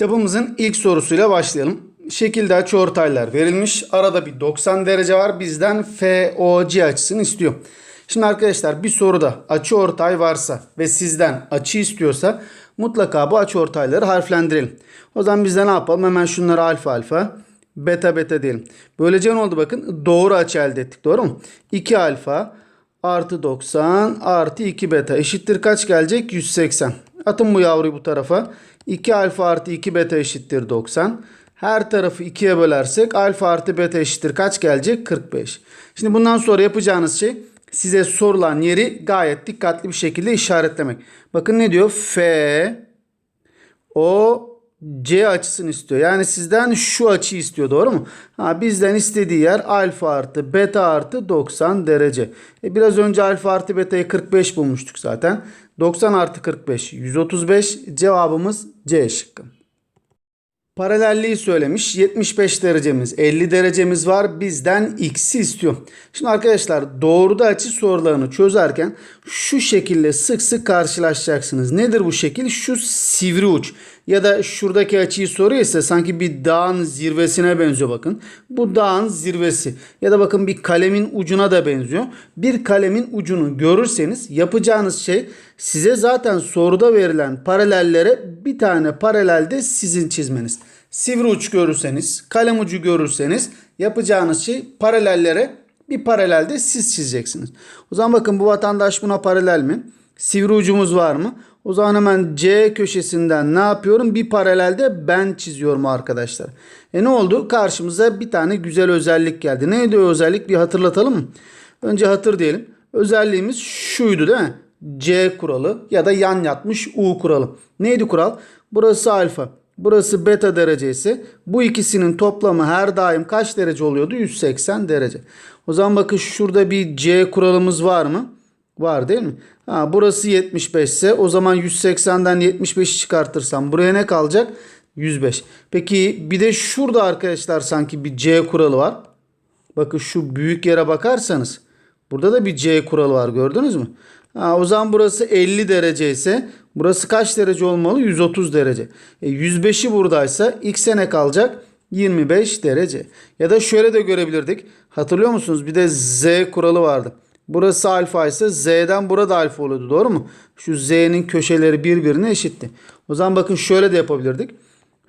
Kitabımızın ilk sorusuyla başlayalım. Şekilde açıortaylar verilmiş. Arada bir 90 derece var. Bizden FOC açısını istiyor. Şimdi arkadaşlar bir soruda açıortay varsa ve sizden açı istiyorsa mutlaka bu açıortayları harflendirelim. O zaman biz de ne yapalım? Hemen şunları alfa alfa, beta beta diyelim. Böylece ne oldu bakın? Doğru açı elde ettik. Doğru mu? 2 alfa artı 90 artı 2 beta eşittir kaç gelecek? 180. Atın bu yavruyu bu tarafa. 2 alfa artı 2 beta eşittir 90. Her tarafı 2'ye bölersek alfa artı beta eşittir kaç gelecek? 45. Şimdi bundan sonra yapacağınız şey size sorulan yeri gayet dikkatli bir şekilde işaretlemek. Bakın ne diyor? F O C açısını istiyor. Yani sizden şu açıyı istiyor doğru mu? Ha, bizden istediği yer alfa artı beta artı 90 derece. E, biraz önce alfa artı beta'yı 45 bulmuştuk zaten. 90 artı 45 135 cevabımız C şıkkı. Paralelliği söylemiş. 75 derecemiz, 50 derecemiz var. Bizden x'i istiyor. Şimdi arkadaşlar doğruda açı sorularını çözerken şu şekilde sık sık karşılaşacaksınız. Nedir bu şekil? Şu sivri uç ya da şuradaki açıyı soruyor ise sanki bir dağın zirvesine benziyor bakın. Bu dağın zirvesi ya da bakın bir kalemin ucuna da benziyor. Bir kalemin ucunu görürseniz yapacağınız şey size zaten soruda verilen paralellere bir tane paralelde sizin çizmeniz. Sivri uç görürseniz, kalem ucu görürseniz yapacağınız şey paralellere bir paralelde siz çizeceksiniz. O zaman bakın bu vatandaş buna paralel mi? Sivri ucumuz var mı? O zaman hemen C köşesinden ne yapıyorum? Bir paralelde ben çiziyorum arkadaşlar. E ne oldu? Karşımıza bir tane güzel özellik geldi. Neydi o özellik? Bir hatırlatalım mı? Önce hatır diyelim. Özelliğimiz şuydu değil mi? C kuralı ya da yan yatmış U kuralı. Neydi kural? Burası alfa. Burası beta derece ise bu ikisinin toplamı her daim kaç derece oluyordu? 180 derece. O zaman bakın şurada bir C kuralımız var mı? Var değil mi? Ha, burası 75 ise o zaman 180'den 75'i çıkartırsam buraya ne kalacak? 105. Peki bir de şurada arkadaşlar sanki bir C kuralı var. Bakın şu büyük yere bakarsanız burada da bir C kuralı var gördünüz mü? Ha, o zaman burası 50 derece ise burası kaç derece olmalı? 130 derece. E, 105'i buradaysa x'e ne kalacak? 25 derece. Ya da şöyle de görebilirdik. Hatırlıyor musunuz? Bir de z kuralı vardı. Burası alfa ise z'den burada alfa oluyordu doğru mu? Şu z'nin köşeleri birbirine eşitti. O zaman bakın şöyle de yapabilirdik.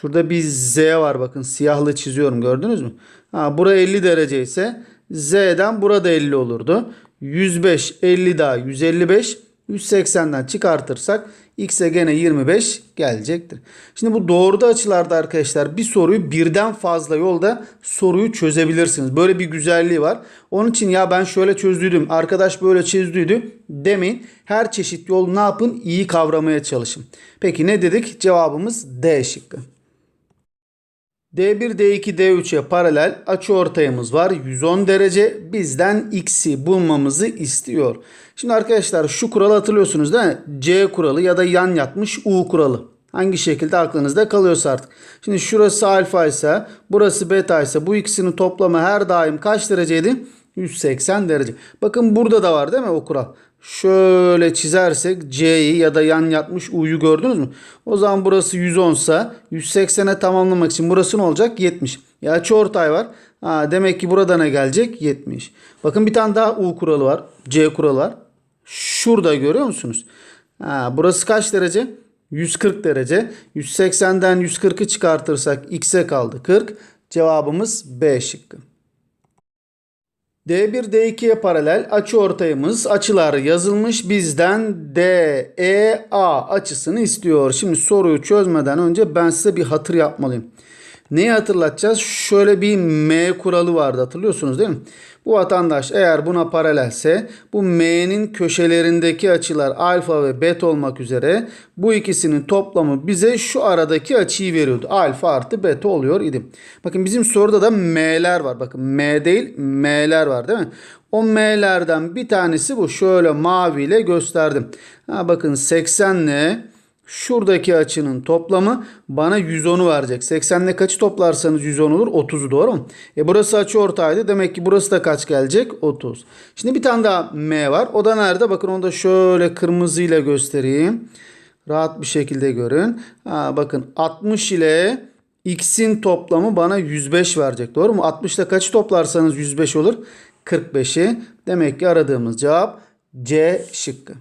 Şurada bir z var bakın siyahlı çiziyorum gördünüz mü? Ha, bura 50 derece ise z'den burada 50 olurdu. 105 50 daha 155 180'den çıkartırsak x'e gene 25 gelecektir. Şimdi bu doğruda açılarda arkadaşlar bir soruyu birden fazla yolda soruyu çözebilirsiniz. Böyle bir güzelliği var. Onun için ya ben şöyle çözdüydüm, arkadaş böyle çözdüydü demeyin. Her çeşit yol ne yapın? İyi kavramaya çalışın. Peki ne dedik? Cevabımız D şıkkı. D1, D2, D3'e paralel açıortayımız var. 110 derece. Bizden x'i bulmamızı istiyor. Şimdi arkadaşlar şu kuralı hatırlıyorsunuz değil mi? C kuralı ya da yan yatmış U kuralı. Hangi şekilde aklınızda kalıyorsa artık. Şimdi şurası alfa ise burası beta ise bu ikisinin toplamı her daim kaç dereceydi? 180 derece. Bakın burada da var değil mi o kural? Şöyle çizersek C'yi ya da yan yatmış U'yu gördünüz mü? O zaman burası 110 ise 180'e tamamlamak için burası ne olacak? 70. Ya açıortay var. Ha, demek ki burada ne gelecek? 70. Bakın bir tane daha U kuralı var. C kuralı var. Şurada görüyor musunuz? Ha, burası kaç derece? 140 derece. 180'den 140'ı çıkartırsak x'e kaldı 40. Cevabımız B şıkkı. D1 D2'ye paralel açı ortayımız açılar yazılmış bizden DEA açısını istiyor. Şimdi soruyu çözmeden önce ben size bir hatır yapmalıyım. Neyi hatırlatacağız? Şöyle bir M kuralı vardı hatırlıyorsunuz değil mi? Bu vatandaş eğer buna paralelse bu M'nin köşelerindeki açılar alfa ve beta olmak üzere bu ikisinin toplamı bize şu aradaki açıyı veriyordu. Alfa artı beta oluyor idi. Bakın bizim soruda da M'ler var. Bakın M değil M'ler var değil mi? O M'lerden bir tanesi bu. Şöyle maviyle gösterdim. Ha, bakın 80 ile Şuradaki açının toplamı bana 110'u verecek. 80'le kaçı toplarsanız 110 olur? 30'u doğru mu? E burası açı ortaydı. Demek ki burası da kaç gelecek? 30. Şimdi bir tane daha M var. O da nerede? Bakın onu da şöyle kırmızıyla göstereyim. Rahat bir şekilde görün. Ha, bakın 60 ile x'in toplamı bana 105 verecek. Doğru mu? 60 ile kaçı toplarsanız 105 olur? 45'i. Demek ki aradığımız cevap C şıkkı.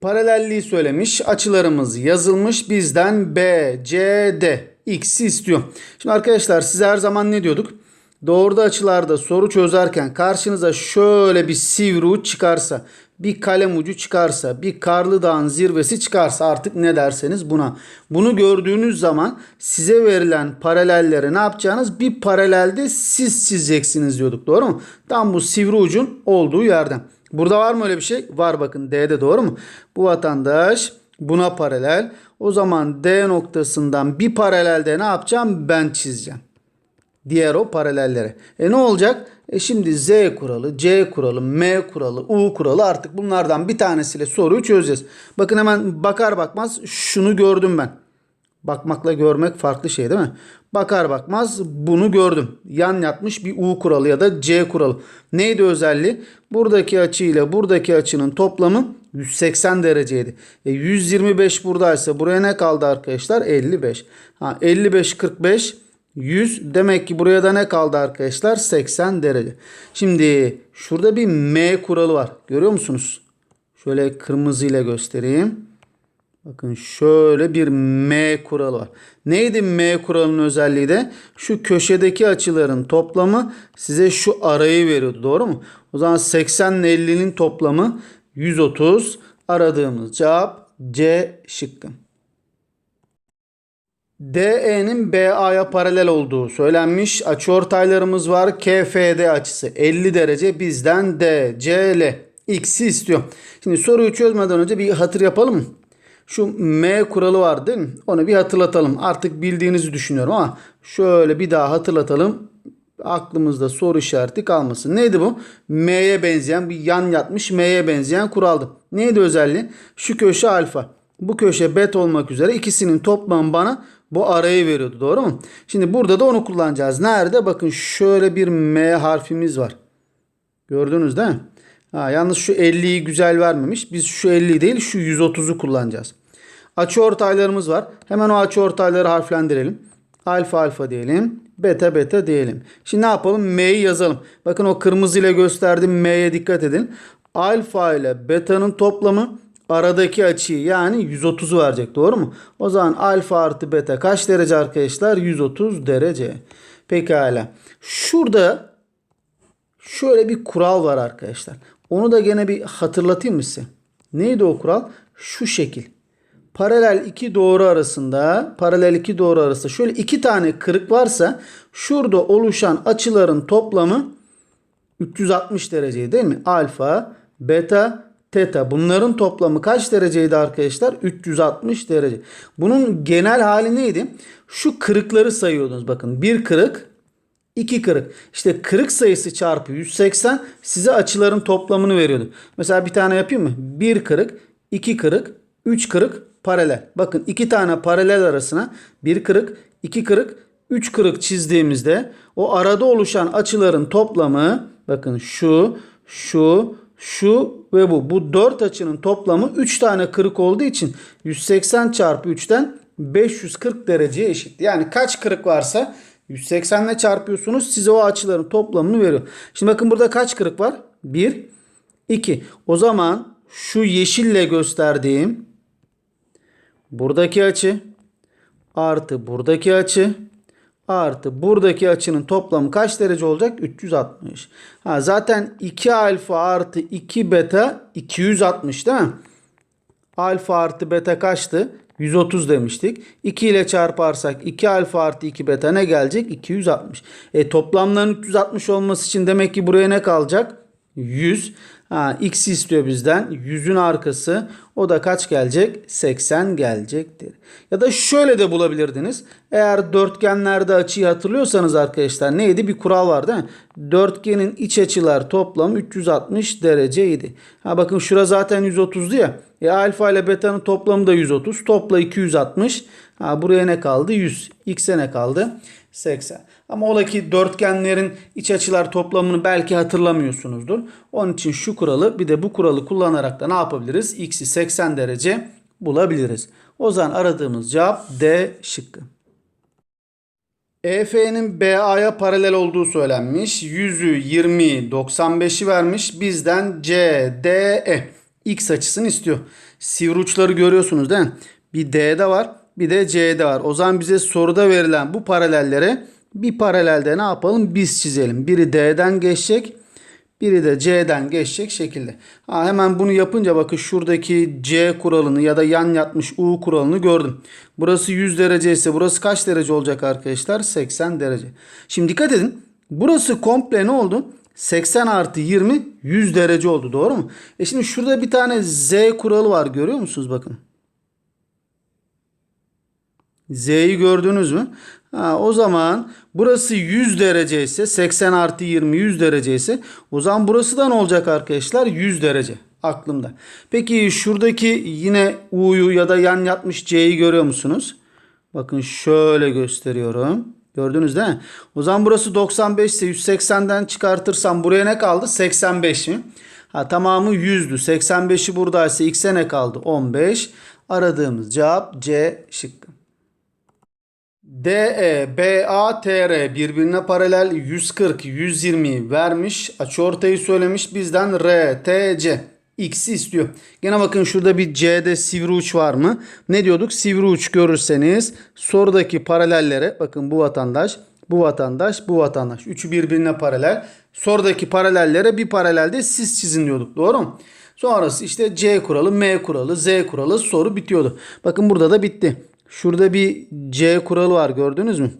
Paralelliği söylemiş. Açılarımız yazılmış. Bizden B, C, D. X'i istiyor. Şimdi arkadaşlar size her zaman ne diyorduk? Doğruda açılarda soru çözerken karşınıza şöyle bir sivri uç çıkarsa, bir kalem ucu çıkarsa, bir karlı dağın zirvesi çıkarsa artık ne derseniz buna. Bunu gördüğünüz zaman size verilen paralellere ne yapacağınız? Bir paralelde siz çizeceksiniz diyorduk. Doğru mu? Tam bu sivri ucun olduğu yerden. Burada var mı öyle bir şey? Var bakın D'de doğru mu? Bu vatandaş buna paralel. O zaman D noktasından bir paralelde ne yapacağım? Ben çizeceğim. Diğer o paralellere. E ne olacak? E şimdi Z kuralı, C kuralı, M kuralı, U kuralı artık bunlardan bir tanesiyle soruyu çözeceğiz. Bakın hemen bakar bakmaz şunu gördüm ben. Bakmakla görmek farklı şey değil mi? Bakar bakmaz bunu gördüm. Yan yatmış bir U kuralı ya da C kuralı. Neydi özelliği? Buradaki açı ile buradaki açının toplamı 180 dereceydi. E 125 buradaysa buraya ne kaldı arkadaşlar? 55. Ha 55 45 100 demek ki buraya da ne kaldı arkadaşlar? 80 derece. Şimdi şurada bir M kuralı var. Görüyor musunuz? Şöyle kırmızı ile göstereyim. Bakın şöyle bir M kuralı var. Neydi M kuralının özelliği de? Şu köşedeki açıların toplamı size şu arayı veriyordu. Doğru mu? O zaman 80 ile 50'nin toplamı 130. Aradığımız cevap C şıkkı. DE'nin BA'ya paralel olduğu söylenmiş. Açıortaylarımız var. KFD açısı 50 derece bizden D, C, L. X'i istiyor. Şimdi soruyu çözmeden önce bir hatır yapalım mı? Şu M kuralı var değil mi? Onu bir hatırlatalım. Artık bildiğinizi düşünüyorum ama şöyle bir daha hatırlatalım. Aklımızda soru işareti kalmasın. Neydi bu? M'ye benzeyen bir yan yatmış M'ye benzeyen kuraldı. Neydi özelliği? Şu köşe alfa. Bu köşe bet olmak üzere ikisinin toplamı bana bu arayı veriyordu. Doğru mu? Şimdi burada da onu kullanacağız. Nerede? Bakın şöyle bir M harfimiz var. Gördünüz değil mi? Ha, yalnız şu 50'yi güzel vermemiş. Biz şu 50 değil şu 130'u kullanacağız. Açı ortaylarımız var. Hemen o açı ortayları harflendirelim. Alfa alfa diyelim. Beta beta diyelim. Şimdi ne yapalım? M'yi yazalım. Bakın o kırmızı ile gösterdiğim M'ye dikkat edin. Alfa ile beta'nın toplamı aradaki açıyı yani 130 verecek. Doğru mu? O zaman alfa artı beta kaç derece arkadaşlar? 130 derece. Pekala. Şurada şöyle bir kural var arkadaşlar. Onu da gene bir hatırlatayım mı size? Neydi o kural? Şu şekil. Paralel iki doğru arasında, paralel iki doğru arasında şöyle iki tane kırık varsa şurada oluşan açıların toplamı 360 derece değil mi? Alfa, beta, teta. Bunların toplamı kaç dereceydi arkadaşlar? 360 derece. Bunun genel hali neydi? Şu kırıkları sayıyordunuz. Bakın bir kırık, iki kırık. İşte kırık sayısı çarpı 180 size açıların toplamını veriyordu. Mesela bir tane yapayım mı? Bir kırık, iki kırık, üç kırık paralel. Bakın iki tane paralel arasına bir kırık, iki kırık, üç kırık çizdiğimizde o arada oluşan açıların toplamı bakın şu, şu, şu ve bu. Bu 4 açının toplamı 3 tane kırık olduğu için 180 çarpı 3'ten 540 dereceye eşit. Yani kaç kırık varsa 180 ile çarpıyorsunuz size o açıların toplamını veriyor. Şimdi bakın burada kaç kırık var? 1, 2. O zaman şu yeşille gösterdiğim buradaki açı artı buradaki açı artı buradaki açının toplamı kaç derece olacak? 360. Ha, zaten 2 alfa artı 2 beta 260 değil mi? Alfa artı beta kaçtı? 130 demiştik. 2 ile çarparsak 2 alfa artı 2 beta ne gelecek? 260. E toplamların 360 olması için demek ki buraya ne kalacak? 100. Ha, x istiyor bizden. 100'ün arkası o da kaç gelecek? 80 gelecektir. Ya da şöyle de bulabilirdiniz. Eğer dörtgenlerde açıyı hatırlıyorsanız arkadaşlar neydi? Bir kural var değil mi? Dörtgenin iç açılar toplam 360 dereceydi. Ha bakın şura zaten 130'du ya. E alfa ile beta'nın toplamı da 130. Topla 260. Ha buraya ne kaldı? 100. X'e ne kaldı? 80. Ama ola ki dörtgenlerin iç açılar toplamını belki hatırlamıyorsunuzdur. Onun için şu kuralı bir de bu kuralı kullanarak da ne yapabiliriz? X'i 80 derece bulabiliriz. O zaman aradığımız cevap D şıkkı. EF'nin BA'ya paralel olduğu söylenmiş. 100'ü, 20'yi, 95'i vermiş. Bizden CDE X açısını istiyor. Sivri uçları görüyorsunuz değil mi? Bir D'de var, bir de C'de var. O zaman bize soruda verilen bu paralellere bir paralelde ne yapalım? Biz çizelim. Biri D'den geçecek, biri de C'den geçecek şekilde. Ha, hemen bunu yapınca bakın şuradaki C kuralını ya da yan yatmış U kuralını gördüm. Burası 100 derece ise burası kaç derece olacak arkadaşlar? 80 derece. Şimdi dikkat edin. Burası komple ne oldu? 80 artı 20 100 derece oldu doğru mu? E şimdi şurada bir tane Z kuralı var görüyor musunuz bakın. Z'yi gördünüz mü? Ha, o zaman burası 100 derece ise 80 artı 20 100 derece ise o zaman burası da ne olacak arkadaşlar? 100 derece aklımda. Peki şuradaki yine U'yu ya da yan yatmış C'yi görüyor musunuz? Bakın şöyle gösteriyorum. Gördünüz değil mi? O zaman burası 95 ise 180'den çıkartırsam buraya ne kaldı? 85 mi? Ha, tamamı 100'dü. 85'i buradaysa x'e ne kaldı? 15. Aradığımız cevap C şıkkı. DE, BA, TR birbirine paralel 140, 120 vermiş. Açıortayı söylemiş. Bizden R, T, C. X'i istiyor. Gene bakın şurada bir C'de sivri uç var mı? Ne diyorduk? Sivri uç görürseniz sorudaki paralellere bakın bu vatandaş, bu vatandaş, bu vatandaş. Üçü birbirine paralel. Sorudaki paralellere bir paralelde siz çizin diyorduk. Doğru mu? Sonrası işte C kuralı, M kuralı, Z kuralı soru bitiyordu. Bakın burada da bitti. Şurada bir C kuralı var gördünüz mü?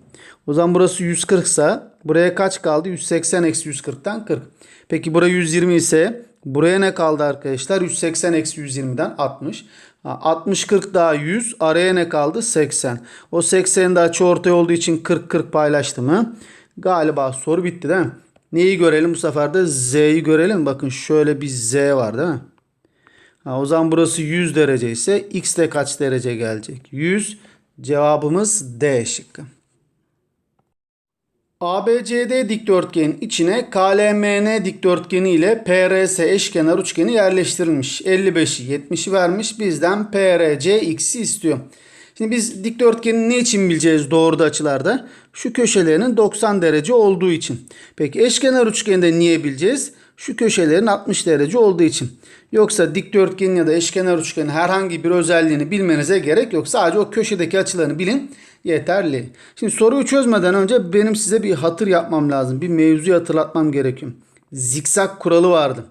O zaman burası 140 ise buraya kaç kaldı? 180 eksi 140'tan 40. Peki buraya 120 ise buraya ne kaldı arkadaşlar? 180 eksi 120'den 60. 60 40 daha 100 araya ne kaldı? 80. O 80'in de açı ortaya olduğu için 40 40 paylaştı mı? Galiba soru bitti değil mi? Neyi görelim bu sefer de Z'yi görelim. Bakın şöyle bir Z var değil mi? Ha, o zaman burası 100 derece ise x de kaç derece gelecek? 100. Cevabımız D şıkkı. ABCD dikdörtgenin içine KLMN dikdörtgeni ile PRS eşkenar üçgeni yerleştirilmiş. 55'i 70'i vermiş. Bizden PRC x'i istiyor. Şimdi biz dikdörtgeni ne için bileceğiz doğruda açılarda? Şu köşelerinin 90 derece olduğu için. Peki eşkenar üçgende niye bileceğiz? Şu köşelerin 60 derece olduğu için. Yoksa dikdörtgenin ya da eşkenar üçgenin herhangi bir özelliğini bilmenize gerek yok. Sadece o köşedeki açılarını bilin yeterli. Şimdi soruyu çözmeden önce benim size bir hatır yapmam lazım. Bir mevzuyu hatırlatmam gerekiyor. Zikzak kuralı vardı.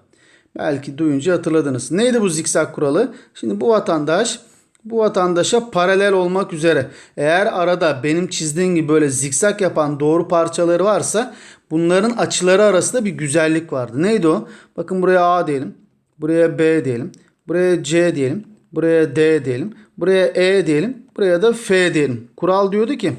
Belki duyunca hatırladınız. Neydi bu zikzak kuralı? Şimdi bu vatandaş bu vatandaşa paralel olmak üzere eğer arada benim çizdiğim gibi böyle zikzak yapan doğru parçaları varsa bunların açıları arasında bir güzellik vardı. Neydi o? Bakın buraya A diyelim. Buraya B diyelim. Buraya C diyelim. Buraya D diyelim. Buraya E diyelim. Buraya da F diyelim. Kural diyordu ki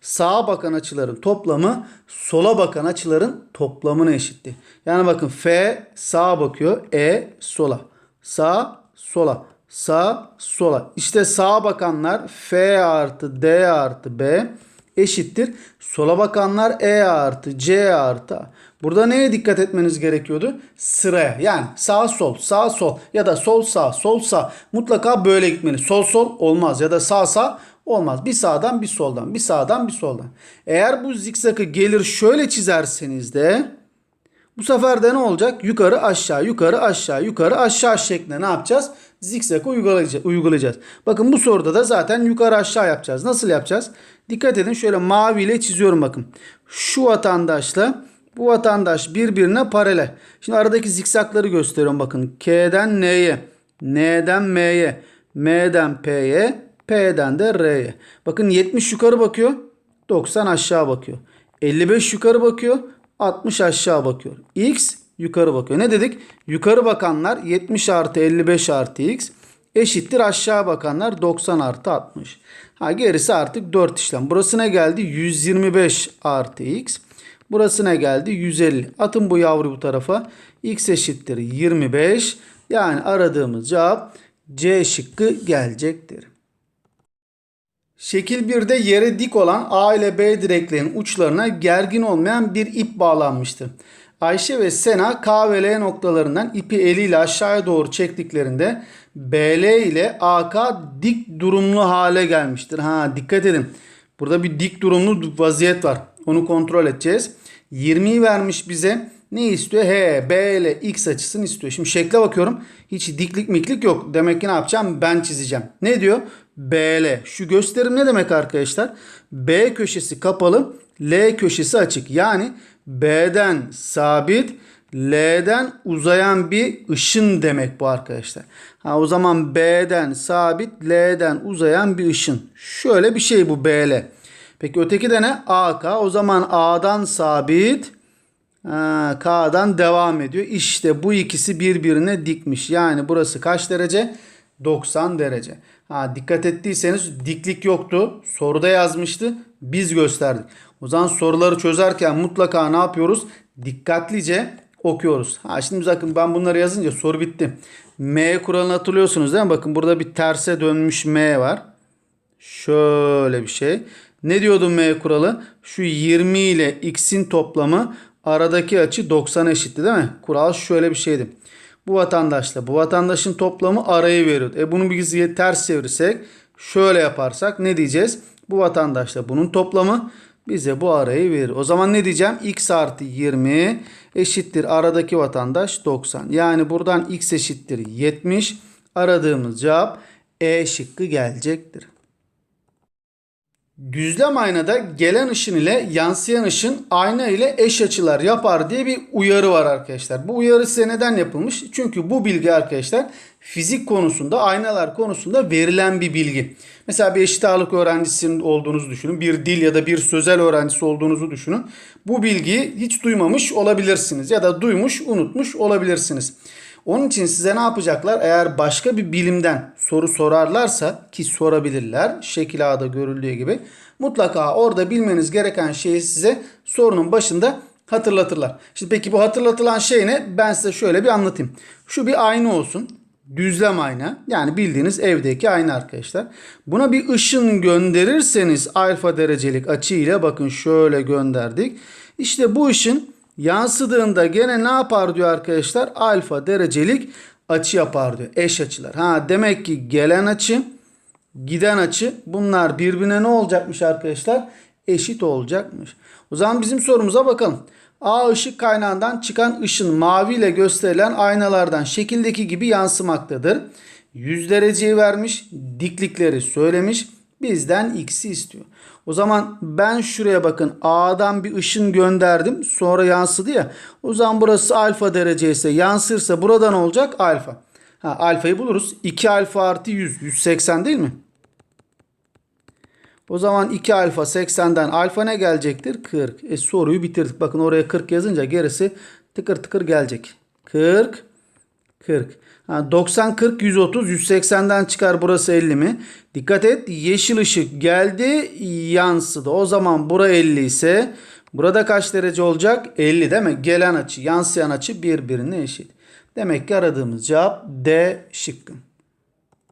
sağa bakan açıların toplamı sola bakan açıların toplamına eşitti. Yani bakın F sağa bakıyor. E sola. Sağ sola. Sağ sola. İşte sağa bakanlar F artı D artı B eşittir. Sola bakanlar E artı C artı. Burada neye dikkat etmeniz gerekiyordu? Sıraya. Yani sağ sol, sağ sol ya da sol sağ, sol sağ. Mutlaka böyle gitmeli. Sol sol olmaz ya da sağ sağ olmaz. Bir sağdan bir soldan, bir sağdan bir soldan. Eğer bu zikzakı gelir şöyle çizerseniz de bu sefer de ne olacak? Yukarı aşağı, yukarı aşağı, yukarı aşağı şeklinde ne yapacağız? Uygulayacağız. uygulayacağız. Bakın bu soruda da zaten yukarı aşağı yapacağız. Nasıl yapacağız? Dikkat edin şöyle maviyle çiziyorum bakın. Şu vatandaşla bu vatandaş birbirine paralel. Şimdi aradaki zikzakları gösteriyorum bakın. K'den N'ye, N'den M'ye, M'den P'ye, P'den de R'ye. Bakın 70 yukarı bakıyor, 90 aşağı bakıyor. 55 yukarı bakıyor, 60 aşağı bakıyor. X yukarı bakıyor. Ne dedik? Yukarı bakanlar 70 artı 55 artı X eşittir aşağı bakanlar 90 artı 60. Ha gerisi artık 4 işlem. Burası ne geldi? 125 artı X. Burası ne geldi? 150. Atın bu yavru bu tarafa. X eşittir 25. Yani aradığımız cevap C şıkkı gelecektir. Şekil 1'de yere dik olan A ile B direklerinin uçlarına gergin olmayan bir ip bağlanmıştır. Ayşe ve Sena K ve L noktalarından ipi eliyle aşağıya doğru çektiklerinde BL ile AK dik durumlu hale gelmiştir. Ha dikkat edin. Burada bir dik durumlu vaziyet var. Onu kontrol edeceğiz. 20'yi vermiş bize. Ne istiyor? H, B ile X açısını istiyor. Şimdi şekle bakıyorum. Hiç diklik miklik yok. Demek ki ne yapacağım? Ben çizeceğim. Ne diyor? BL. Şu gösterim ne demek arkadaşlar? B köşesi kapalı, L köşesi açık. Yani B'den sabit, L'den uzayan bir ışın demek bu arkadaşlar. Ha o zaman B'den sabit, L'den uzayan bir ışın. Şöyle bir şey bu BL. Peki öteki de ne? AK. O zaman A'dan sabit, ha, K'dan devam ediyor. İşte bu ikisi birbirine dikmiş. Yani burası kaç derece? 90 derece. Ha, dikkat ettiyseniz diklik yoktu. Soruda yazmıştı. Biz gösterdik. O zaman soruları çözerken mutlaka ne yapıyoruz? Dikkatlice okuyoruz. Ha, şimdi bakın ben bunları yazınca soru bitti. M kuralını hatırlıyorsunuz değil mi? Bakın burada bir terse dönmüş M var. Şöyle bir şey. Ne diyordu M kuralı? Şu 20 ile x'in toplamı aradaki açı 90 eşitti değil mi? Kural şöyle bir şeydi. Bu vatandaşla bu vatandaşın toplamı arayı veriyor. E bunu biz ters çevirirsek şöyle yaparsak ne diyeceğiz? Bu vatandaşla bunun toplamı bize bu arayı verir. O zaman ne diyeceğim? x artı 20 eşittir aradaki vatandaş 90. Yani buradan x eşittir 70. Aradığımız cevap E şıkkı gelecektir. Düzlem aynada gelen ışın ile yansıyan ışın ayna ile eş açılar yapar diye bir uyarı var arkadaşlar. Bu uyarı size neden yapılmış? Çünkü bu bilgi arkadaşlar fizik konusunda, aynalar konusunda verilen bir bilgi. Mesela bir eşit ağırlık öğrencisinin olduğunuzu düşünün. Bir dil ya da bir sözel öğrencisi olduğunuzu düşünün. Bu bilgiyi hiç duymamış olabilirsiniz ya da duymuş, unutmuş olabilirsiniz. Onun için size ne yapacaklar? Eğer başka bir bilimden soru sorarlarsa ki sorabilirler şekil A'da görüldüğü gibi mutlaka orada bilmeniz gereken şeyi size sorunun başında hatırlatırlar. Şimdi peki bu hatırlatılan şey ne? Ben size şöyle bir anlatayım. Şu bir ayna olsun. Düzlem ayna. Yani bildiğiniz evdeki ayna arkadaşlar. Buna bir ışın gönderirseniz alfa derecelik açı ile bakın şöyle gönderdik. İşte bu ışın yansıdığında gene ne yapar diyor arkadaşlar? Alfa derecelik açı yapar diyor. Eş açılar. Ha demek ki gelen açı, giden açı bunlar birbirine ne olacakmış arkadaşlar? Eşit olacakmış. O zaman bizim sorumuza bakalım. A ışık kaynağından çıkan ışın mavi ile gösterilen aynalardan şekildeki gibi yansımaktadır. 100 dereceyi vermiş, diklikleri söylemiş. Bizden x'i istiyor. O zaman ben şuraya bakın A'dan bir ışın gönderdim. Sonra yansıdı ya. O zaman burası alfa derece ise yansırsa burada ne olacak? Alfa. Ha, alfayı buluruz. 2 alfa artı 100. 180 değil mi? O zaman 2 alfa 80'den alfa ne gelecektir? 40. E soruyu bitirdik. Bakın oraya 40 yazınca gerisi tıkır tıkır gelecek. 40 40. Ha, 90 40 130 180'den çıkar burası 50 mi? Dikkat et yeşil ışık geldi yansıdı. O zaman bura 50 ise burada kaç derece olacak? 50 değil mi? Gelen açı yansıyan açı birbirine eşit. Demek ki aradığımız cevap D şıkkı.